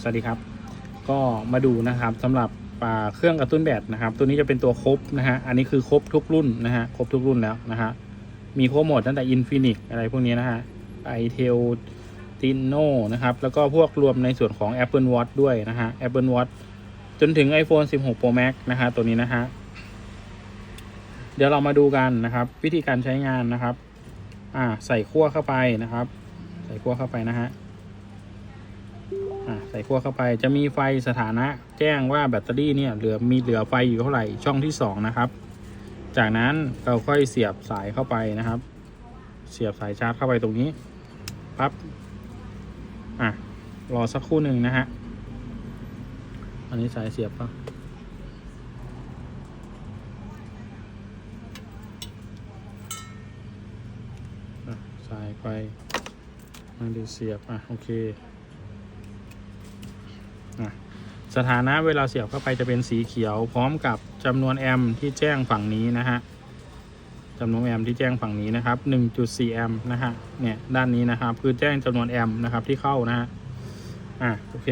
สวัสดีครับ ก็มาดูนะครับสำหรับอ่าเครื่องกระตุ้นแบตนะครับ ตัวนี้จะเป็นตัวครบนะฮะอันนี้คือครบทุกรุ่นนะฮะครบทุกรุ่นแล้วนะฮะมีครบหมดตั้งแต่ Infinix อะไรพวกนี้นะฮะไอเทลติโนนะครับแล้วก็พวกรวมในส่วนของ Apple Watch ด้วยนะฮะ Apple Watch จนถึง iPhone 16 Pro Max นะฮะตัวนี้นะฮะเดี๋ยวเรามาดูกันนะครับ วิธีการใช้งานนะครับ อ่า ใส่ขั้วเข้าไปนะครับ ใส่ขั้วเข้าไปนะฮะ ส่ขั้วเข้าไปจะมีไฟสถานะแจ้งว่าแบตเตอรี่เนี่ยเหลือมีเหลือไฟอยู่เท่าไหร่ช่องที่สองนะครับ จากนั้นเราค่อยเสียบสายเข้าไปนะครับ เสียบสายชาร์จเข้าไปตรงนี้ปั๊บอะรอสักครู่หนึ่งนะฮะอันนี้สายเสียบปะสายไปมันดีเสียบอะโอเค สถานะเวลาเสียบเข้าไปจะเป็นสีเขียว พร้อมกับจำนวนแอมที่แจ้งฝั่งนี้นะฮะจำนวนแอมที่แจ้งฝั่งนี้นะครับ 1.4 แอมนะฮะ เนี่ยด้านนี้นะครับคือแจ้งจำนวนแอมนะครับที่เข้านะฮะ อะโอเค